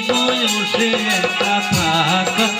বয়সে একটা থাকা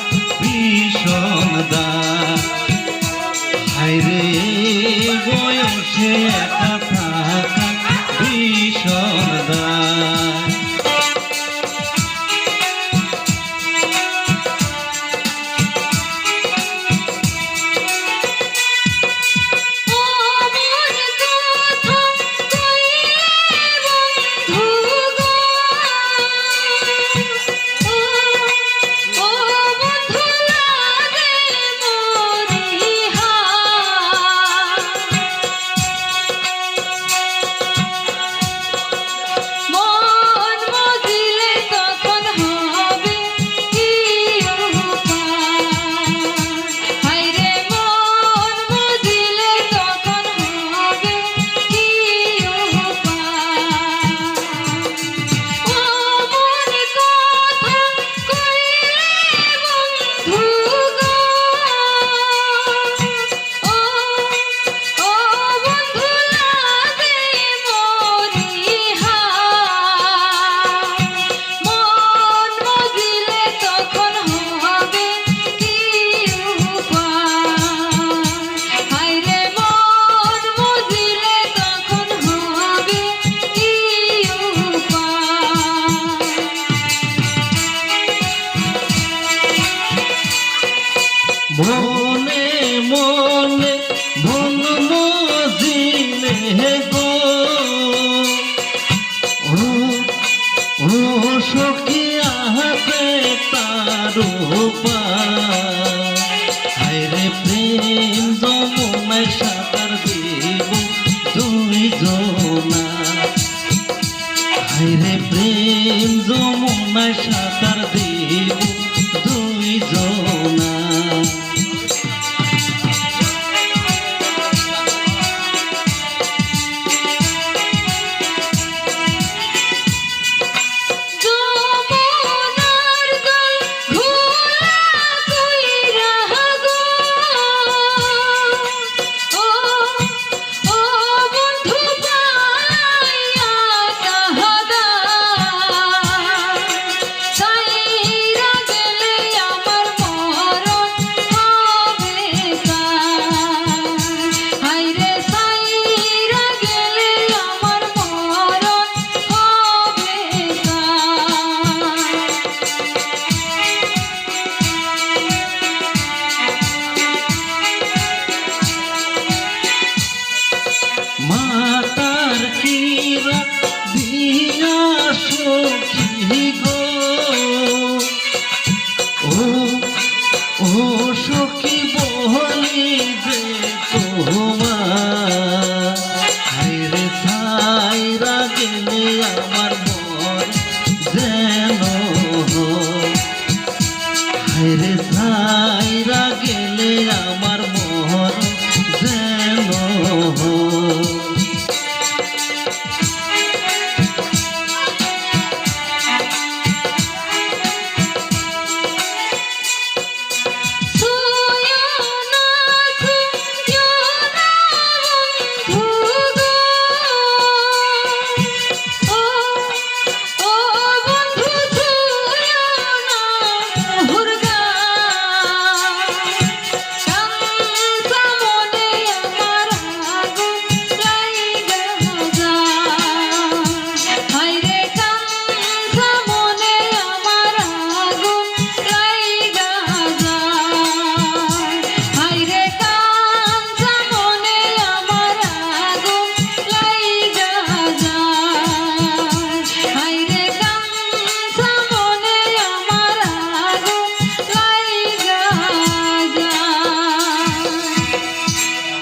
প্রেম যমুনায় সাঁতার দিব